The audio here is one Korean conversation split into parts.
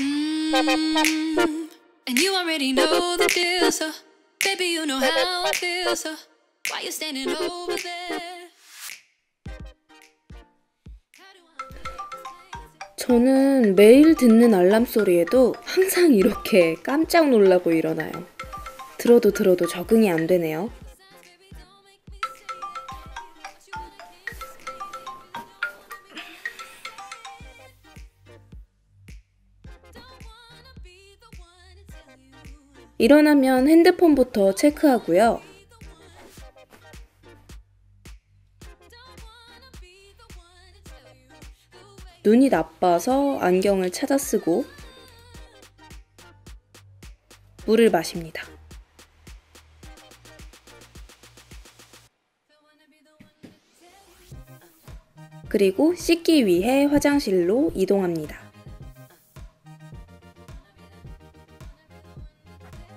Mm, and you already know the deal, so baby, you know how I feel, so why you standing over there? 저는 매일 듣는 알람 소리에도 항상 이렇게 깜짝 놀라고 일어나요. 들어도 들어도 적응이 안 되네요. 일어나면 핸드폰부터 체크하고요. 눈이 나빠서 안경을 찾아 쓰고 물을 마십니다. 그리고 씻기 위해 화장실로 이동합니다.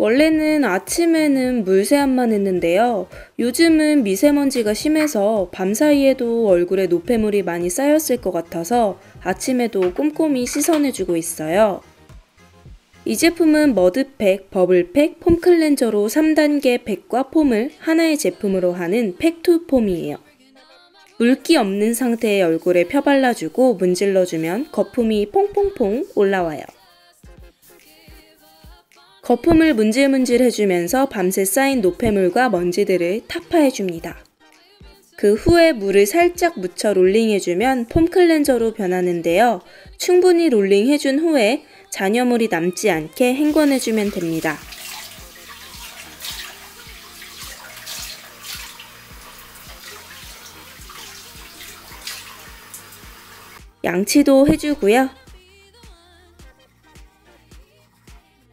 원래는 아침에는 물세안만 했는데요. 요즘은 미세먼지가 심해서 밤사이에도 얼굴에 노폐물이 많이 쌓였을 것 같아서 아침에도 꼼꼼히 씻어내주고 있어요. 이 제품은 머드팩, 버블팩, 폼 클렌저로 3단계 팩과 폼을 하나의 제품으로 하는 팩투 폼이에요. 물기 없는 상태의 얼굴에 펴발라주고 문질러주면 거품이 퐁퐁퐁 올라와요. 거품을 문질문질 해주면서 밤새 쌓인 노폐물과 먼지들을 타파해줍니다. 그 후에 물을 살짝 묻혀 롤링해주면 폼 클렌저로 변하는데요. 충분히 롤링해준 후에 잔여물이 남지 않게 헹궈내주면 됩니다. 양치도 해주고요.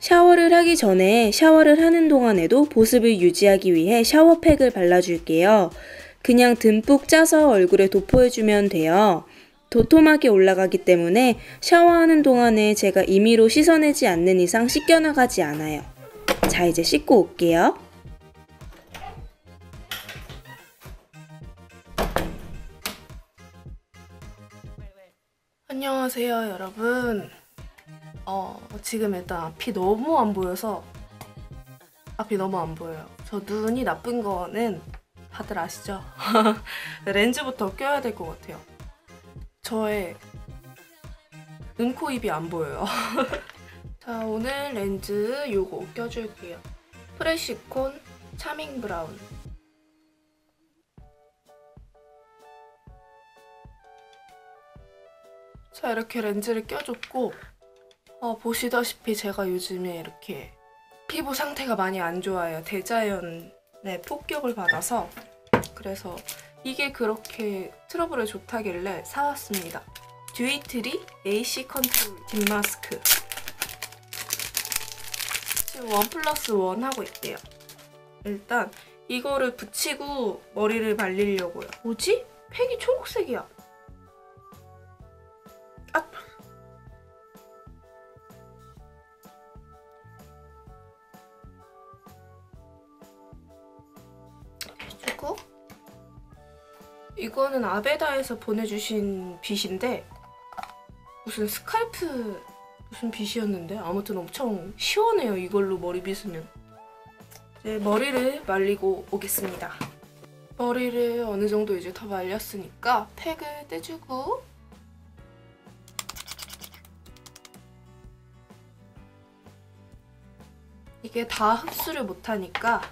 샤워를 하기 전에 샤워를 하는 동안에도 보습을 유지하기 위해 샤워팩을 발라줄게요. 그냥 듬뿍 짜서 얼굴에 도포해주면 돼요. 도톰하게 올라가기 때문에 샤워하는 동안에 제가 임의로 씻어내지 않는 이상 씻겨나가지 않아요. 자, 이제 씻고 올게요. 안녕하세요 여러분 어 지금 일단 앞이 너무 안 보여서 앞이 너무 안 보여요. 저 눈이 나쁜 거는 다들 아시죠? 렌즈부터 껴야 될 것 같아요. 저의 눈, 코, 입이 안 보여요. 자 오늘 렌즈 요거 껴줄게요. 프레시콘 차밍 브라운. 자 이렇게 렌즈를 껴줬고 어, 보시다시피 제가 요즘에 이렇게 피부 상태가 많이 안 좋아요. 대자연의 폭격을 받아서 그래서 이게 그렇게 트러블에 좋다길래 사왔습니다. 듀이트리 AC 컨트롤 딥 마스크 지금 원 플러스 원 하고 있대요. 일단 이거를 붙이고 머리를 말리려고요. 뭐지? 팩이 초록색이야. 이거는 아베다에서 보내주신 빗인데 무슨 스칼프 무슨 빗이었는데? 아무튼 엄청 시원해요 이걸로 머리 빗으면. 이제 머리를 말리고 오겠습니다. 머리를 어느 정도 이제 더 말렸으니까 팩을 떼주고. 이게 다 흡수를 못하니까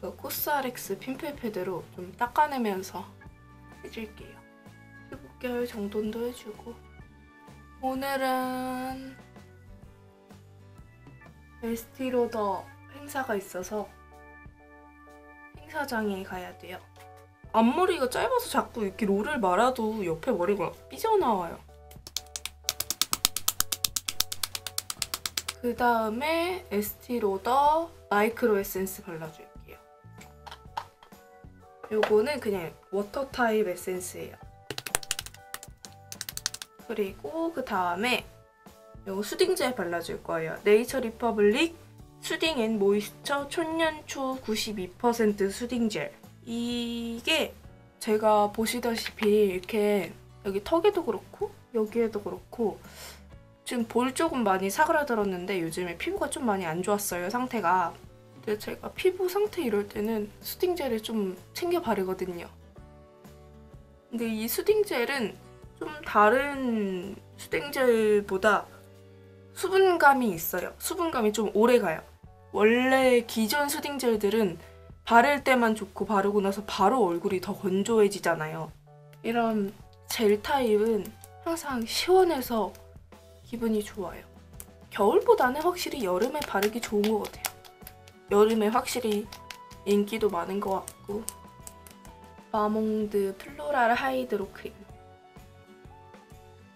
그 코스알엑스 핀플 패드로 좀 닦아내면서 해줄게요. 7개월 정돈도 해주고 오늘은 에스티로더 행사가 있어서 행사장에 가야 돼요. 앞머리가 짧아서 자꾸 이렇게 롤을 말아도 옆에 머리가 삐져나와요. 그 다음에 에스티로더 마이크로 에센스 발라줘요. 요거는 그냥 워터 타입 에센스예요. 그리고 그 다음에 요 수딩젤 발라줄 거예요. 네이처 리퍼블릭 수딩 앤 모이스처 천년초 92% 수딩 젤. 이게 제가 보시다시피 이렇게 여기 턱에도 그렇고 여기에도 그렇고 지금 볼 쪽은 많이 사그라들었는데 요즘에 피부가 좀 많이 안 좋았어요 상태가. 근데 제가 피부 상태 이럴 때는 수딩 젤을 좀 챙겨 바르거든요. 근데 이 수딩 젤은 좀 다른 수딩 젤보다 수분감이 있어요. 수분감이 좀 오래 가요. 원래 기존 수딩 젤들은 바를 때만 좋고 바르고 나서 바로 얼굴이 더 건조해지잖아요. 이런 젤 타입은 항상 시원해서 기분이 좋아요. 겨울보다는 확실히 여름에 바르기 좋은 것 같아요. 여름에 확실히 인기도 많은 것 같고 마몽드 플로랄 하이드로 크림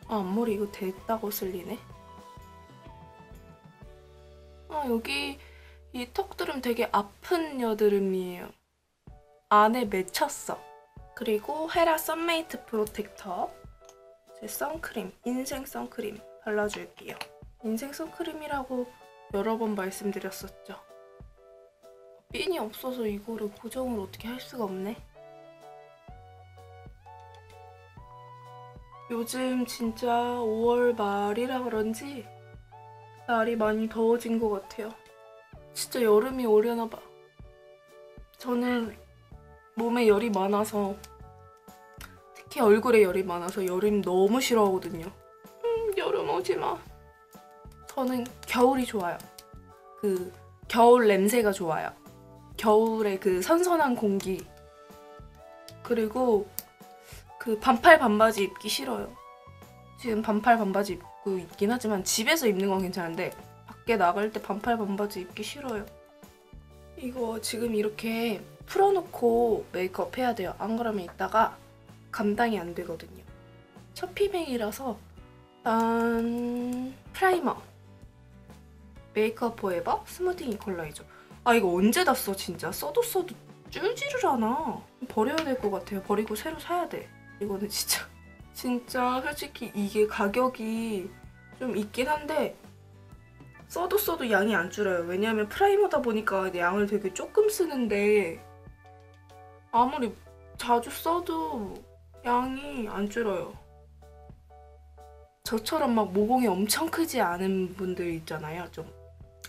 아 앞머리 이거 됐다고 쓸리네. 아 여기 이 턱드름 되게 아픈 여드름이에요. 안에 맺혔어. 그리고 헤라 썬메이트 프로텍터. 제 선크림 인생 선크림 발라줄게요. 인생 선크림이라고 여러 번 말씀드렸었죠 핀이 없어서 이거를 고정을 어떻게 할 수가 없네 요즘 진짜 5월 말이라 그런지 날이 많이 더워진 것 같아요. 진짜 여름이 오려나 봐. 저는 몸에 열이 많아서 특히 얼굴에 열이 많아서 여름 너무 싫어하거든요. 음, 여름 오지 마. 저는 겨울이 좋아요. 그 겨울 냄새가 좋아요. 겨울의 그 선선한 공기. 그리고 그 반팔 반바지 입기 싫어요. 지금 반팔 반바지 입고 있긴 하지만 집에서 입는 건 괜찮은데 밖에 나갈 때 반팔 반바지 입기 싫어요. 이거 지금 이렇게 풀어놓고 메이크업 해야 돼요. 안 그러면 이따가 감당이 안 되거든요. 첫 피뱅이라서 난 프라이머 메이크업 포에버 스무딩 컬러이죠. 아 이거 언제 다 써 진짜 써도 써도 쫄지를 않아. 버려야 될 것 같아요. 버리고 새로 사야 돼. 이거는 진짜 진짜 솔직히 이게 가격이 좀 있긴 한데 써도 써도 양이 안 줄어요. 왜냐하면 프라이머다 보니까 양을 되게 조금 쓰는데 아무리 자주 써도 양이 안 줄어요. 저처럼 막 모공이 엄청 크지 않은 분들 있잖아요. 좀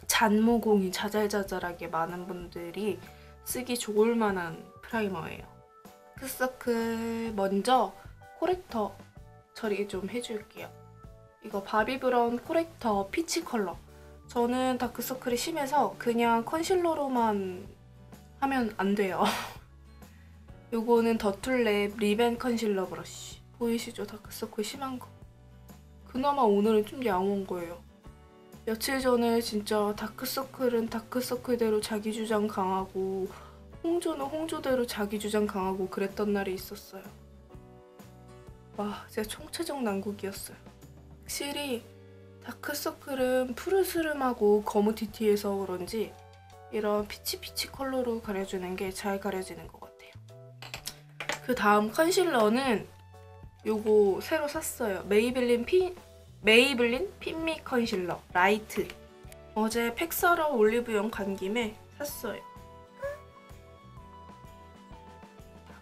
잔모공이 자잘자잘하게 많은 분들이 쓰기 좋을 만한 프라이머예요. 다크서클 먼저 코렉터 처리 좀 해줄게요. 이거 바비브라운 코렉터 피치 컬러. 저는 다크서클이 심해서 그냥 컨실러로만 하면 안 돼요. 요거는 더툴랩 리벤 컨실러 브러쉬. 보이시죠? 다크서클 심한 거. 그나마 오늘은 좀 양호한 거예요. 며칠 전에 진짜 다크서클은 다크서클대로 자기 주장 강하고 홍조는 홍조대로 자기 주장 강하고 그랬던 날이 있었어요. 와, 진짜 총체적 난국이었어요. 확실히 다크서클은 푸르스름하고 거무티티해서 그런지 이런 피치피치 컬러로 가려주는 게 잘 가려지는 것 같아요. 그 다음 컨실러는 요거 새로 샀어요. 메이블린 피, 메이블린 핀미 컨실러 라이트. 어제 팩서러 올리브영 간 김에 샀어요.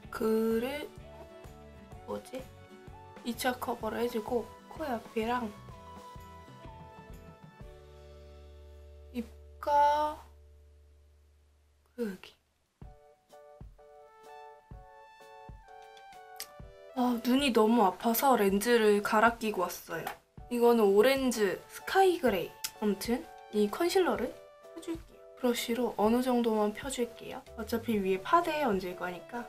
그를 뭐지? 2차 커버를 해주고 코 옆이랑 입가 그 여기 아 눈이 너무 아파서 렌즈를 갈아 끼고 왔어요 이거는 오렌즈 스카이 그레이 아무튼 이 컨실러를 펴줄게요 브러쉬로 어느 정도만 펴줄게요 어차피 위에 파데에 얹을 거니까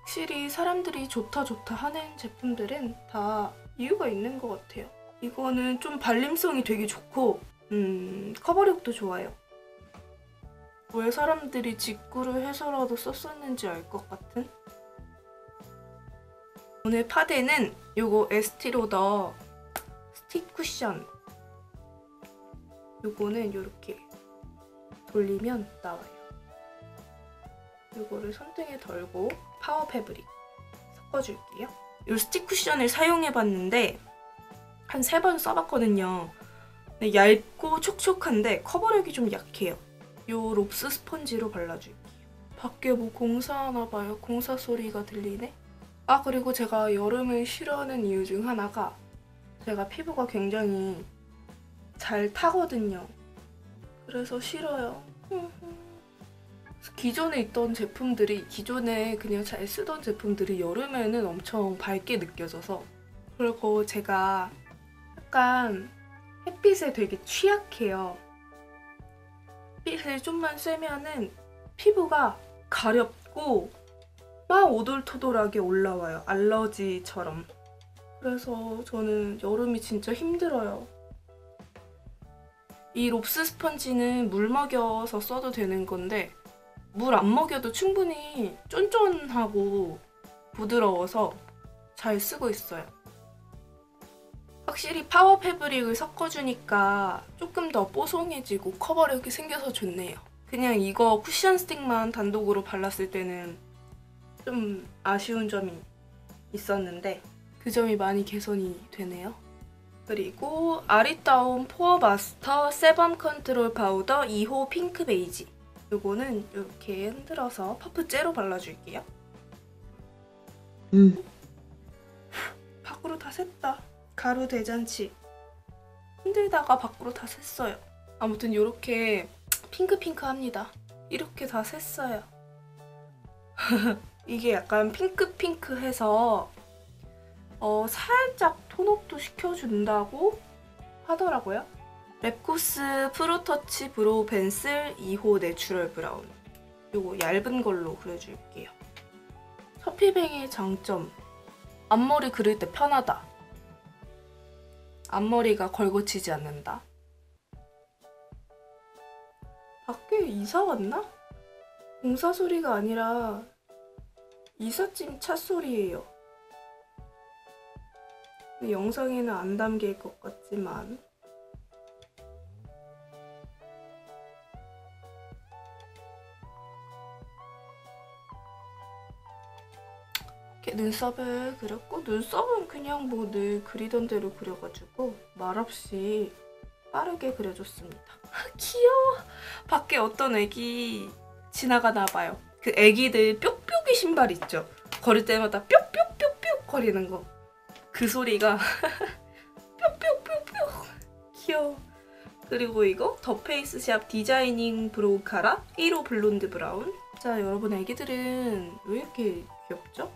확실히 사람들이 좋다 좋다 하는 제품들은 다 이유가 있는 것 같아요. 이거는 좀 발림성이 되게 좋고 음, 커버력도 좋아요. 왜 사람들이 직구를 해서라도 썼었는지 알 것 같은? 오늘 파데는 요거 에스티로더 스틱 쿠션 요거는 이렇게 돌리면 나와요. 요거를 손등에 덜고 파워 패브릭 섞어줄게요. 이 스틱 쿠션을 사용해봤는데 한 세 번 써봤거든요. 얇고 촉촉한데 커버력이 좀 약해요. 이 롭스 스펀지로 발라줄게요. 밖에 뭐 공사하나 봐요. 공사 소리가 들리네. 아 그리고 제가 여름을 싫어하는 이유 중 하나가 제가 피부가 굉장히 잘 타거든요. 그래서 싫어요. 기존에 있던 제품들이 기존에 그냥 잘 쓰던 제품들이 여름에는 엄청 밝게 느껴져서 그리고 제가 약간 햇빛에 되게 취약해요. 햇빛을 좀만 쐬면은 피부가 가렵고 막 오돌토돌하게 올라와요. 알러지처럼. 그래서 저는 여름이 진짜 힘들어요. 이 롭스 스펀지는 물 먹여서 써도 되는 건데 물 안 먹여도 충분히 쫀쫀하고 부드러워서 잘 쓰고 있어요. 확실히 파워 패브릭을 섞어주니까 조금 더 뽀송해지고 커버력이 생겨서 좋네요. 그냥 이거 쿠션 스틱만 단독으로 발랐을 때는 좀 아쉬운 점이 있었는데 그 점이 많이 개선이 되네요. 그리고 아리따움 포어 마스터 세범 컨트롤 파우더 2호 핑크 베이지 요거는 이렇게 흔들어서 퍼프 째로 발라줄게요. 음. 밖으로 다 샜다. 가루 대잔치. 흔들다가 밖으로 다 샜어요. 아무튼 이렇게 핑크핑크합니다. 이렇게 다 샜어요. 이게 약간 핑크핑크해서 어, 살짝 톤업도 시켜준다고 하더라고요. 랩코스 프로터치 브로우 펜슬 2호 내추럴 브라운. 요거 얇은 걸로 그려줄게요. 서피뱅의 장점. 앞머리 그릴 때 편하다. 앞머리가 걸고치지 않는다. 밖에 이사 왔나? 공사 소리가 아니라 이삿짐 차 소리예요. 근데 영상에는 안 담길 것 같지만 이렇게 눈썹을 그렸고 눈썹은 그냥 뭐 늘 그리던 대로 그려가지고 말없이 빠르게 그려줬습니다. 귀여워. 밖에 어떤 애기 지나가나 봐요. 그 애기들 뾱뾱이 신발 있죠. 걸을 때마다 뾱뾱뾱뾱 거리는 거. 그 소리가 뾱뾱뾱뾱 귀여워. 그리고 이거 더 페이스샵 디자이닝 브로우 카라 1호 블론드 브라운. 자 여러분 애기들은 왜 이렇게 귀엽죠?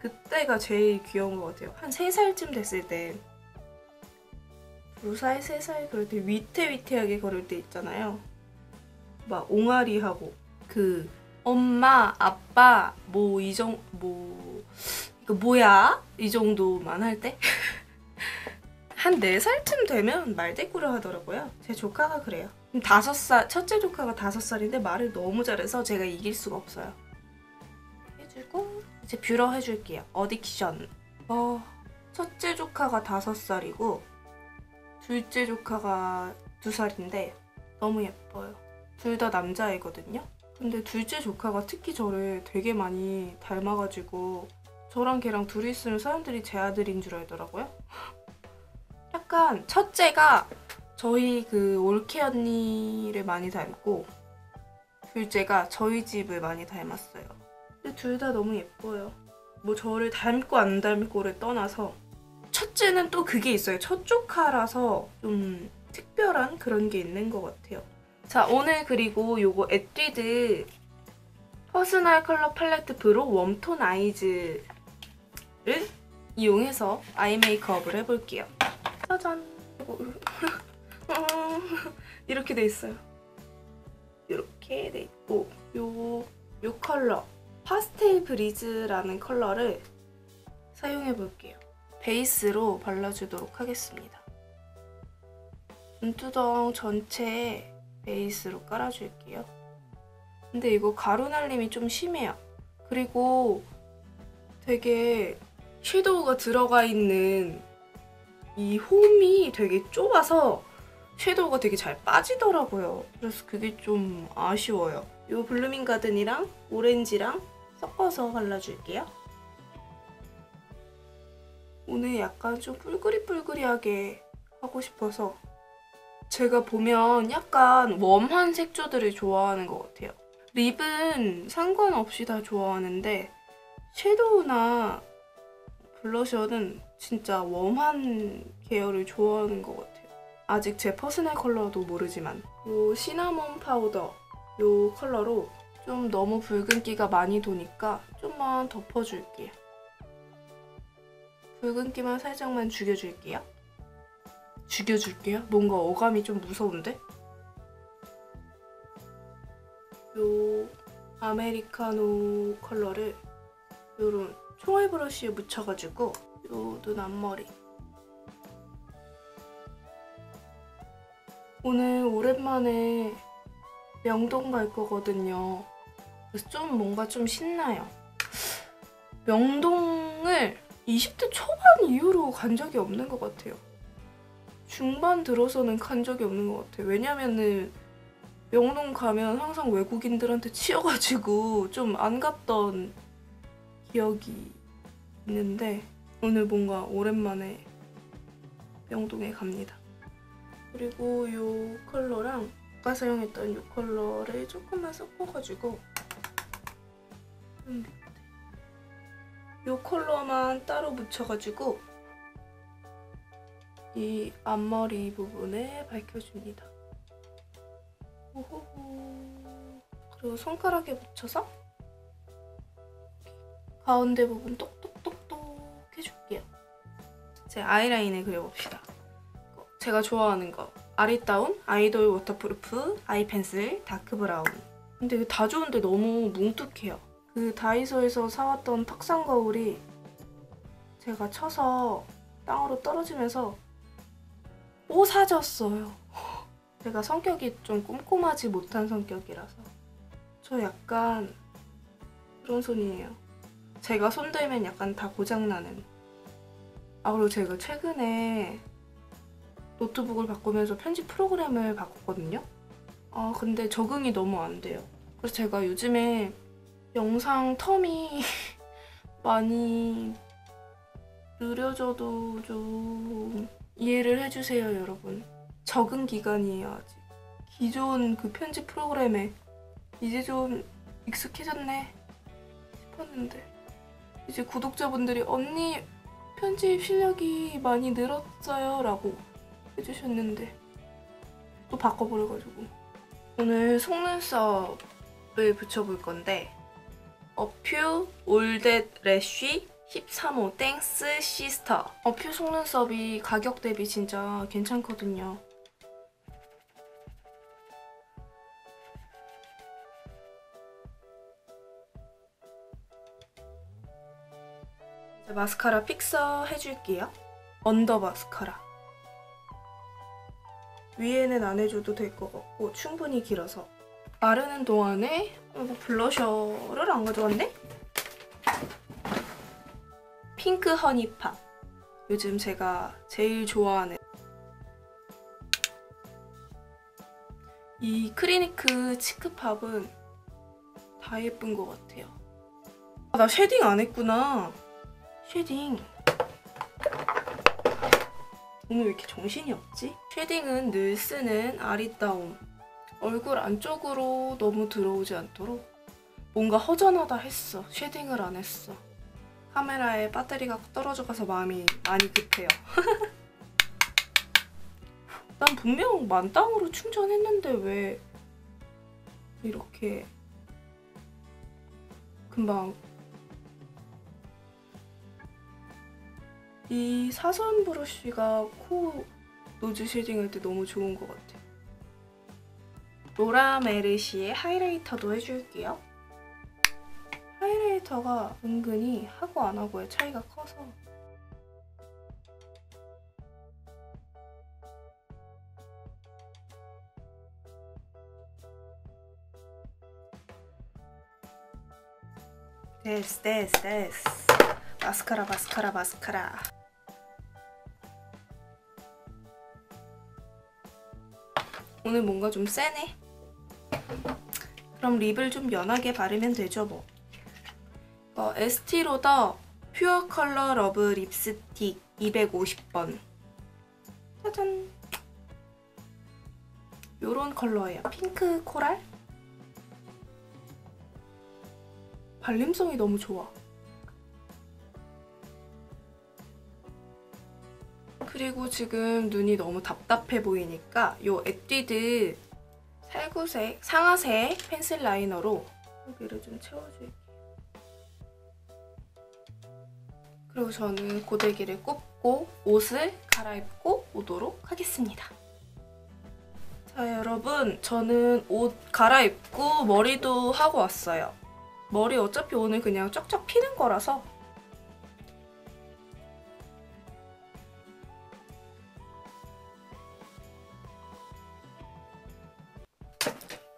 그때가 제일 귀여운 것 같아요. 한 3살쯤 됐을 때 2살, 3살 그럴 때 위태위태하게 걸을 때 있잖아요. 막 옹알이하고 그 엄마, 아빠 뭐 이 정 뭐 이거 뭐야? 이 정도만 할 때? 한 4살쯤 되면 말대꾸를 하더라고요. 제 조카가 그래요. 5살, 첫째 조카가 5살인데 말을 너무 잘해서 제가 이길 수가 없어요. 해주고 이제 뷰러 해줄게요. 어딕션. 어, 첫째 조카가 5살이고 둘째 조카가 2살인데 너무 예뻐요. 둘 다 남자애거든요. 근데 둘째 조카가 특히 저를 되게 많이 닮아가지고 저랑 걔랑 둘이 있으면 사람들이 제 아들인 줄 알더라고요. 약간 첫째가 저희 그 올케 언니를 많이 닮고 둘째가 저희 집을 많이 닮았어요. 근데 둘 다 너무 예뻐요. 뭐 저를 닮고 안 닮고를 떠나서 첫째는 또 그게 있어요. 첫 조카라서 좀 특별한 그런 게 있는 것 같아요. 자 오늘 그리고 요거 에뛰드 퍼스널 컬러 팔레트 브로 웜톤 아이즈를 이용해서 아이 메이크업을 해볼게요. 짜잔. 어, 이렇게 돼 있어요. 이렇게 돼 있고 요, 요 컬러 파스텔 브리즈라는 컬러를 사용해 볼게요. 베이스로 발라주도록 하겠습니다. 눈두덩 전체에 베이스로 깔아줄게요. 근데 이거 가루 날림이 좀 심해요. 그리고 되게 섀도우가 들어가 있는 이 홈이 되게 좁아서 섀도우가 되게 잘 빠지더라고요. 그래서 그게 좀 아쉬워요. 이 블루밍 가든이랑 오렌지랑 섞어서 발라줄게요. 오늘 약간 좀 뿔그리뿔그리하게 하고 싶어서 제가 보면 약간 웜한 색조들을 좋아하는 것 같아요. 립은 상관없이 다 좋아하는데 섀도우나 블러셔는 진짜 웜한 계열을 좋아하는 것 같아요. 아직 제 퍼스널 컬러도 모르지만 이 시나몬 파우더 이 컬러로 좀 너무 붉은기가 많이 도니까 좀만 덮어줄게요. 붉은기만 살짝만 죽여줄게요. 죽여줄게요? 뭔가 어감이 좀 무서운데? 요 아메리카노 컬러를 요런 총알 브러쉬에 묻혀가지고 요 눈 앞머리 오늘 오랜만에 명동 갈 거거든요. 그래서 좀 뭔가 좀 신나요. 명동을 20대 초반 이후로 간 적이 없는 것 같아요. 중반 들어서는 간 적이 없는 것 같아요. 왜냐면은 명동 가면 항상 외국인들한테 치여가지고 좀 안 갔던 기억이 있는데 오늘 뭔가 오랜만에 명동에 갑니다. 그리고 이 컬러랑 아까 사용했던 이 컬러를 조금만 섞어가지고 음, 이 컬러만 따로 묻혀가지고 이 앞머리 부분에 밝혀줍니다. 오호호. 그리고 손가락에 묻혀서 가운데 부분 똑똑똑똑 해줄게요. 제 아이라인을 그려봅시다. 제가 좋아하는 거 아리따운 아이돌 워터프루프 아이 펜슬 다크 브라운 근데 다 좋은데 너무 뭉툭해요 그 다이소에서 사왔던 턱상 거울이 제가 쳐서 땅으로 떨어지면서 뽀사졌어요 제가 성격이 좀 꼼꼼하지 못한 성격이라서 저 약간 그런 손이에요 제가 손들면 약간 다 고장나는 아 그리고 제가 최근에 노트북을 바꾸면서 편집 프로그램을 바꿨거든요. 아 근데 적응이 너무 안 돼요. 그래서 제가 요즘에 영상 텀이 많이 느려져도 좀 이해를 해주세요 여러분. 적응 기간이에요 아직. 기존 그 편집 프로그램에 이제 좀 익숙해졌네 싶었는데 이제 구독자분들이 언니 편집 실력이 많이 늘었어요 라고 해주셨는데 또 바꿔버려가지고 오늘 속눈썹을 붙여볼 건데 어퓨 올댓 래쉬 13호. 땡스 시스터 어퓨 속눈썹이 가격 대비 진짜 괜찮거든요. 이제 마스카라 픽서 해줄게요. 언더 마스카라. 위에는 안 해줘도 될 것 같고 충분히 길어서. 마르는 동안에 뭐 블러셔를 안 가져왔네? 핑크 허니팝 요즘 제가 제일 좋아하는 이 크리니크 치크팝은 다 예쁜 것 같아요 아, 나 쉐딩 안 했구나 쉐딩 오늘 왜 이렇게 정신이 없지? 쉐딩은 늘 쓰는 아리따움. 얼굴 안쪽으로 너무 들어오지 않도록 뭔가 허전하다 했어. 쉐딩을 안 했어. 카메라에 배터리가 떨어져가서 마음이 많이 급해요. 난 분명 만땅으로 충전했는데 왜 이렇게 금방 이 사선 브러쉬가 코 노즈 쉐딩 할 때 너무 좋은 것 같아요. 로라 메르시의 하이라이터도 해줄게요. 하이라이터가 은근히 하고 안 하고의 차이가 커서 됐어 됐어 됐어 마스카라 마스카라 마스카라 오늘 뭔가 좀 세네. 그럼 립을 좀 연하게 바르면 되죠 뭐. 어, 에스티로더 퓨어 컬러 러브 립스틱 250번. 짜잔. 요런 컬러예요. 핑크 코랄? 발림성이 너무 좋아. 그리고 지금 눈이 너무 답답해 보이니까 요 에뛰드 살구색, 상아색 펜슬 라이너로 여기를 좀 채워줄게요. 그리고 저는 고데기를 꼽고 옷을 갈아입고 오도록 하겠습니다. 자 여러분 저는 옷 갈아입고 머리도 하고 왔어요. 머리 어차피 오늘 그냥 쫙쫙 피는 거라서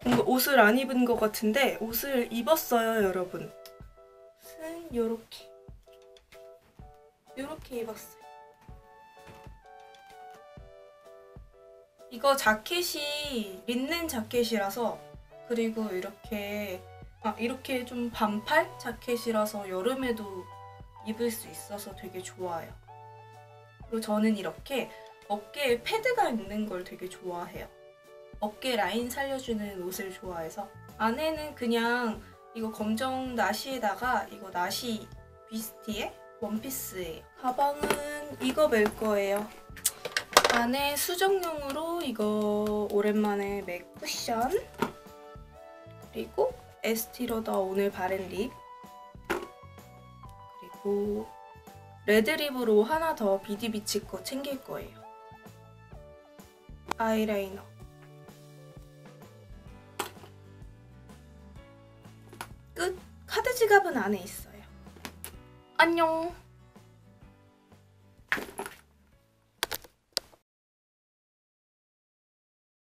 뭔가 옷을 안 입은 것 같은데 옷을 입었어요 여러분 옷은 요렇게 요렇게 입었어요. 이거 자켓이 린넨 자켓이라서 그리고 이렇게 아 이렇게 좀 반팔 자켓이라서 여름에도 입을 수 있어서 되게 좋아요. 그리고 저는 이렇게 어깨에 패드가 있는 걸 되게 좋아해요. 어깨 라인 살려주는 옷을 좋아해서. 안에는 그냥 이거 검정 나시에다가 이거 나시 비스티의 원피스예요. 가방은 이거 멜 거예요. 안에 수정용으로 이거 오랜만에 맥 쿠션 그리고 에스티로더 오늘 바른 립 그리고 레드립으로 하나 더 비디비치 거 챙길 거예요. 아이라이너 끝. 카드 지갑은 안에 있어요. 안녕.